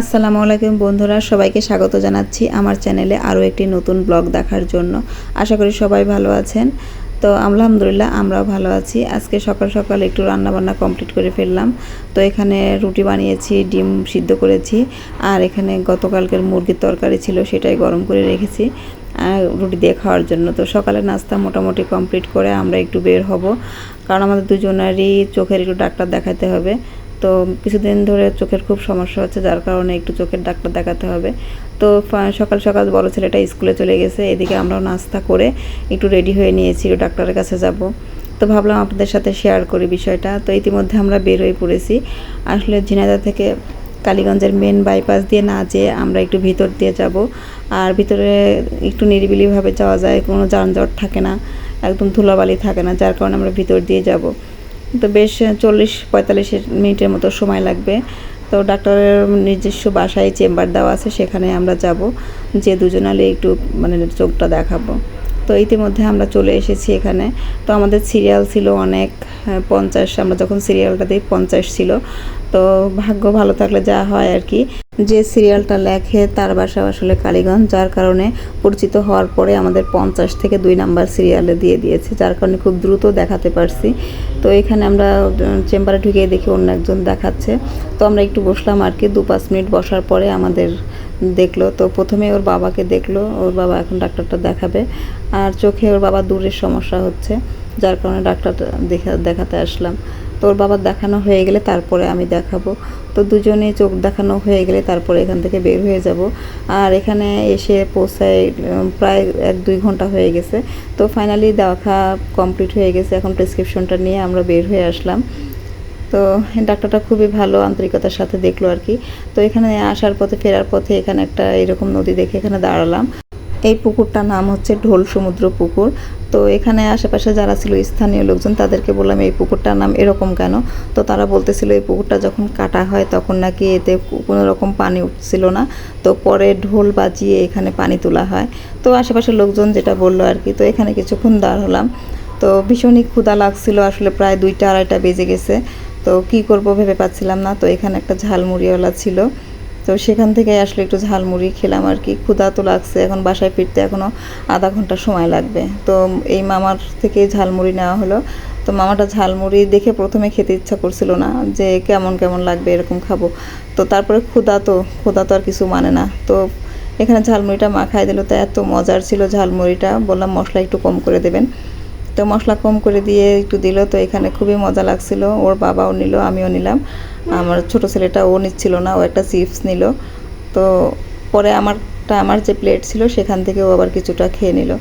আসসালামু আলাইকুম বন্ধুরা, সবাইকে স্বাগত জানাচ্ছি আমার চ্যানেলে আরও একটি নতুন ব্লগ দেখার জন্য। আশা করি সবাই ভালো আছেন। তো আলহামদুলিল্লাহ আমরাও ভালো আছি। আজকে সকাল সকাল একটু রান্নাবান্না কমপ্লিট করে ফেললাম। তো এখানে রুটি বানিয়েছি, ডিম সিদ্ধ করেছি, আর এখানে গতকালকের মুরগির তরকারি ছিল সেটাই গরম করে রেখেছি রুটি দিয়ে খাওয়ার জন্য। তো সকালে নাস্তা মোটামুটি কমপ্লিট করে আমরা একটু বের হব, কারণ আমাদের দুজনেরই চোখের একটু ডাক্তার দেখাতে হবে। তো কিছুদিন ধরে চোখের খুব সমস্যা হচ্ছে, যার কারণে একটু চোখের ডাক্তার দেখাতে হবে। তো সকাল সকাল বড় ছেলেটা স্কুলে চলে গেছে, এদিকে আমরাও নাস্তা করে একটু রেডি হয়ে নিয়েছি ডাক্তারের কাছে যাব। তো ভাবলাম আপনাদের সাথে শেয়ার করি বিষয়টা। তো ইতিমধ্যে আমরা বের হয়ে পড়েছি। আসলে ঝিনাইদহ থেকে কালীগঞ্জের মেন বাইপাস দিয়ে না যেয়ে আমরা একটু ভিতর দিয়ে যাব। আর ভিতরে একটু নিরিবিলিভাবে যাওয়া যায়, কোনো যানজট থাকে না, একদম ধুলাবালি থাকে না, যার কারণে আমরা ভিতর দিয়ে যাব। তো বেশ চল্লিশ, পঁয়তাল্লিশ মিনিটের মতো সময় লাগবে। তো ডাক্তারের নিজস্ব বাসায় চেম্বার দেওয়া আছে, সেখানে আমরা যাব। যে দুজনালে একটু মানে চোখটা দেখাবো। তো ইতিমধ্যে আমরা চলে এসেছি এখানে। তো আমাদের সিরিয়াল ছিল অনেক, পঞ্চাশ, আমরা যখন সিরিয়ালটা দিই, পঞ্চাশ ছিল। তো ভাগ্য ভালো থাকলে যা হয় আর কি। যে সিরিয়ালটা লেখে তার বাসা আসলে কালীগঞ্জ, যার কারণে পরিচিত হওয়ার পরে আমাদের পঞ্চাশ থেকে দুই নাম্বার সিরিয়ালে দিয়ে দিয়েছে, যার কারণে খুব দ্রুত দেখাতে পারছি। তো এখানে আমরা চেম্বারে ঢুকে দেখি অন্য একজন দেখাচ্ছে। তো আমরা একটু বসলাম আর কি, দু পাঁচ মিনিট বসার পরে আমাদের দেখল। তো প্রথমে ওর বাবাকে দেখল, ওর বাবা এখন ডাক্তারটা দেখাবে। আর চোখে ওর বাবা দূরের সমস্যা হচ্ছে, যার কারণে ডাক্তার দেখা, দেখাতে আসলাম। তো ওর বাবার দেখানো হয়ে গেলে তারপরে আমি দেখাবো। তো দুজনেই চোখ দেখানো হয়ে গেলে তারপরে এখান থেকে বের হয়ে যাব। আর এখানে এসে পৌঁছায় প্রায় এক দুই ঘণ্টা হয়ে গেছে। তো ফাইনালি দেখা কমপ্লিট হয়ে গেছে। এখন প্রেসক্রিপশনটা নিয়ে আমরা বের হয়ে আসলাম। তো ডাক্তারটা খুবই ভালো, আন্তরিকতার সাথে দেখল আর কি। তো এখানে আসার পথে, ফেরার পথে এখানে একটা এরকম নদী দেখে এখানে দাঁড়ালাম। এই পুকুরটার নাম হচ্ছে ঢোল সমুদ্র পুকুর। তো এখানে আশেপাশে যারা ছিল স্থানীয় লোকজন, তাদেরকে বললাম, এই পুকুরটার নাম এরকম কেন? তো তারা বলতেছিল, এই পুকুরটা যখন কাটা হয়, তখন নাকি এতে কোনো রকম পানি উঠছিল না। তো পরে ঢোল বাজিয়ে এখানে পানি তোলা হয়। তো আশেপাশের লোকজন যেটা বলল আর কি, তো এখানে কিছুক্ষণ দাঁড় হলাম। তো ভীষণই ক্ষুধা লাগছিল, আসলে প্রায় দুইটা আড়াইটা বেজে গেছে। তো কি করব ভেবে পাচ্ছিলাম না। তো এখানে একটা ঝালমুড়িওয়ালা ছিল। তো সেখান থেকে আসলে একটু ঝালমুড়ি খেলাম আর কি। ক্ষুধা তো লাগছে, এখন বাসায় ফিরতে এখনও আধা ঘণ্টা সময় লাগবে। তো এই মামার থেকে ঝালমুড়ি নেওয়া হলো। তো মামাটা ঝালমুড়ি দেখে প্রথমে খেতে ইচ্ছা করছিল না যে কেমন কেমন লাগবে এরকম খাব। তো তারপরে ক্ষুধা তো ক্ষুধা তো আর কিছু মানে না। তো এখানে ঝালমুড়িটা মাখাই দিল, তো এত মজার ছিল ঝালমুড়িটা। বললাম মশলা একটু কম করে দেবেন। তো মশলা কম করে দিয়ে একটু দিল, তো এখানে খুবই মজা লাগছিল। ওর বাবাও নিল, আমিও নিলাম। আমার ছোট ছেলেটা ও নিচ্ছিল না, ও একটা চিপস নিল। তো পরে আমারটা, আমার যে প্লেট ছিল, সেখান থেকে ও আবার কিছুটা খেয়ে নিল।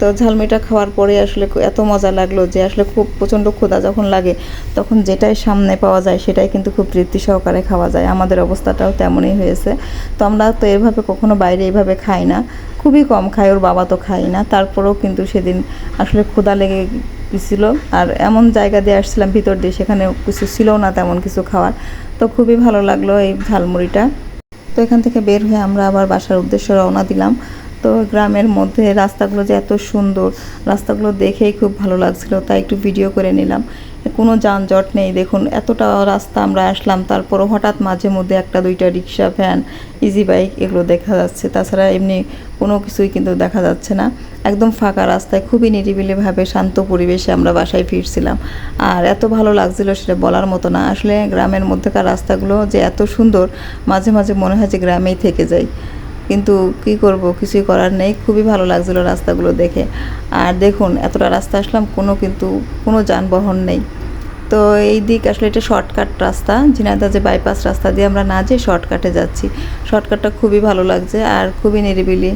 তো ঝালমিটা খাওয়ার পরে আসলে এত মজা লাগল যে আসলে খুব প্রচণ্ড ক্ষুধা যখন লাগে, তখন যেটাই সামনে পাওয়া যায়, সেটাই কিন্তু খুব তৃপ্তি সহকারে খাওয়া যায়। আমাদের অবস্থাটাও তেমনই হয়েছে। তো আমরা তো এভাবে কখনো বাইরে এইভাবে খাই না। খুবই কম খায়, ওর বাবা তো খাই না। তারপরেও কিন্তু সেদিন আসলে ক্ষুদা লেগে গেছিল আর এমন জায়গা দিয়ে আসছিলাম ভিতর দিয়ে, সেখানে কিছু ছিল না তেমন কিছু খাওয়ার। তো খুবই ভালো লাগল এই ঝালমুড়িটা। তো এখান থেকে বের হয়ে আমরা আবার বাসার উদ্দেশ্যে রওনা দিলাম। তো গ্রামের মধ্যে রাস্তাগুলো যে এত সুন্দর, রাস্তাগুলো দেখেই খুব ভালো লাগছিল, তাই একটু ভিডিও করে নিলাম। কোনো যানজট নেই। দেখুন, এতটা রাস্তা আমরা আসলাম, তারপরও হঠাৎ মাঝে মধ্যে একটা, দুইটা রিক্সা, ভ্যান ইজি বাইক এগুলো দেখা যাচ্ছে। তাছাড়া এমনি কোনো কিছুই কিন্তু দেখা যাচ্ছে না। একদম ফাঁকা রাস্তায় খুবই নিরিবিলিভাবে শান্ত পরিবেশে আমরা বাসায় ফিরছিলাম। আর এত ভালো লাগছিল সেটা বলার মতো না। আসলে গ্রামের মধ্যেকার রাস্তাগুলো যে এত সুন্দর, মাঝে মাঝে মনে হয় যে গ্রামেই থেকে যাই। কিন্তু কি করব? কিছুই করার নেই। খুবই ভালো লাগছিল রাস্তাগুলো দেখে। আর দেখুন, এতটা রাস্তা আসলাম, কোনো কিন্তু, কোনো যানবাহন নেই। তো এই দিক আসলে এটা শর্টকাট রাস্তা। ঝিনাইদহ যে বাইপাস রাস্তা দিয়ে আমরা না যেয়ে শর্টকাটে যাচ্ছি। শর্টকাটটা খুবই ভালো লাগছে আর খুবই নিরিবিলি।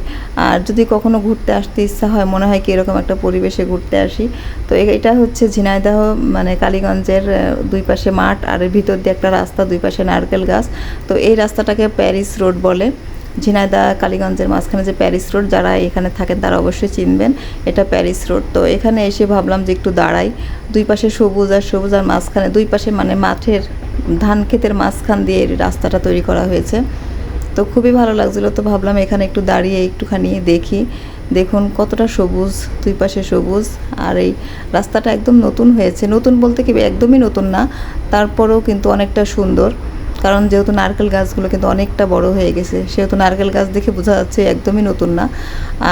আর যদি কখনো ঘুরতে আসতে ইচ্ছা হয়, মনে হয় কি এরকম একটা পরিবেশে ঘুরতে আসি। তো এটা হচ্ছে ঝিনাইদহ মানে কালীগঞ্জের দুই পাশে মাঠ আর ভিতর দিয়ে একটা রাস্তা, দুই পাশে নারকেল গাছ। তো এই রাস্তাটাকে প্যারিস রোড বলে। ঝিনাইদহ, কালীগঞ্জের মাঝখানে যে প্যারিস রোড, যারা এখানে থাকেন তারা অবশ্যই চিনবেন এটা প্যারিস রোড। তো এখানে এসে ভাবলাম যে একটু দাঁড়াই। দুই পাশে সবুজ আর সবুজ আর মাঝখানে, দুই পাশে মানে মাঠের, ধান ক্ষেতের মাঝখান দিয়ে রাস্তাটা তৈরি করা হয়েছে। তো খুবই ভালো লাগছিল, তো ভাবলাম এখানে একটু দাঁড়িয়ে একটুখানি দেখি। দেখুন কতটা সবুজ, দুই পাশে সবুজ আর এই রাস্তাটা একদম নতুন হয়েছে। নতুন বলতে কি একদমই নতুন না, তারপরেও কিন্তু অনেকটা সুন্দর। কারণ যেহেতু নারকেল গাছগুলো কিন্তু অনেকটা বড় হয়ে গেছে, সেহেতু নারকেল গাছ দেখে বোঝা যাচ্ছে একদমই নতুন না।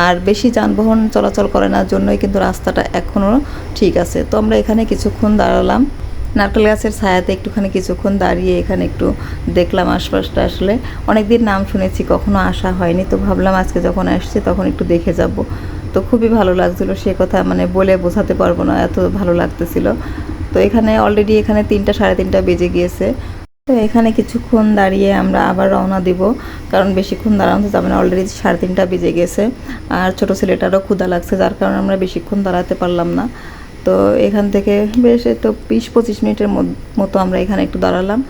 আর বেশি যানবাহন চলাচল করে না, জন্যই কিন্তু রাস্তাটা এখনও ঠিক আছে। তো আমরা এখানে কিছুক্ষণ দাঁড়ালাম। নারকেল গাছের ছায়াতে একটুখানি কিছুক্ষণ দাঁড়িয়ে এখানে একটু দেখলাম আশপাশটা আসলে। অনেক দিন নাম শুনেছি, কখনো আসা হয়নি। তো ভাবলাম আজকে যখন আসছি তখন একটু দেখে যাব। তো খুবই ভালো লাগছিল, সে কথা মানে বলে বোঝাতে পারব না, এত ভালো লাগতেছিল। তো এখানে অলরেডি এখানে তিনটা, সাড়ে তিনটা বেজে গিয়েছে। তো এখানে কিছুক্ষণ দাঁড়িয়ে আমরা আবার রওনা দিব, কারণ বেশিক্ষণ দাঁড়ানো যাবে না অলরেডি সাড়ে তিনটা বেজে গেছে। আর ছোট ছেলেটারও ক্ষুধা লাগছে, যার কারণে আমরা বেশিক্ষণ দাঁড়াতে পারলাম না। তো এখান থেকে বেশ তো বিশ পঁচিশ মিনিটের মতো আমরা এখানে একটু দাঁড়ালাম।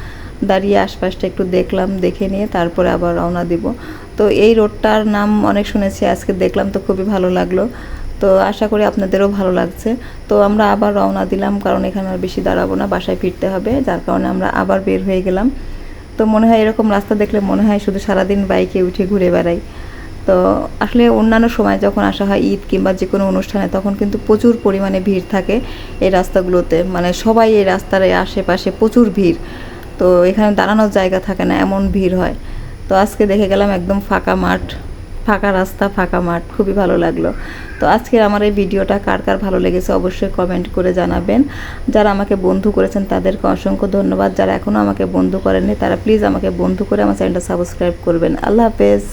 দাঁড়িয়ে আশপাশটা একটু দেখলাম, দেখে নিয়ে তারপরে আবার রওনা দিব। তো এই রোডটার নাম অনেক শুনেছি, আজকে দেখলাম তো খুবই ভালো লাগল। তো আশা করি আপনাদেরও ভালো লাগছে। তো আমরা আবার রওনা দিলাম, কারণ এখানে আর বেশি দাঁড়াবো না, বাসায় ফিরতে হবে, যার কারণে আমরা আবার বের হয়ে গেলাম। তো মনে হয় এরকম রাস্তা দেখলে মনে হয় শুধু সারাদিন বাইকে উঠে ঘুরে বেড়াই। তো আসলে অন্যান্য সময় যখন আসা হয়, ঈদ কিংবা যে কোনো অনুষ্ঠানে, তখন কিন্তু প্রচুর পরিমাণে ভিড় থাকে এই রাস্তাগুলোতে। মানে সবাই এই রাস্তার আশেপাশে প্রচুর ভিড়। তো এখানে দাঁড়ানোর জায়গা থাকে না, এমন ভিড় হয়। তো আজকে দেখে গেলাম একদম ফাঁকা মাঠ। ফাঁকা রাস্তা, ফাঁকা মাঠ, খুবই ভালো লাগল। তো আজকের আমার এই ভিডিওটা কার কার ভালো লেগেছে অবশ্যই কমেন্ট করে জানাবেন। যারা আমাকে বন্ধু করেছেন তাদেরকে অসংখ্য ধন্যবাদ। যারা এখনও আমাকে বন্ধু করেননি, তারা প্লিজ আমাকে বন্ধু করে আমার চ্যানেলটা সাবস্ক্রাইব করবেন। আল্লাহ হাফেজ।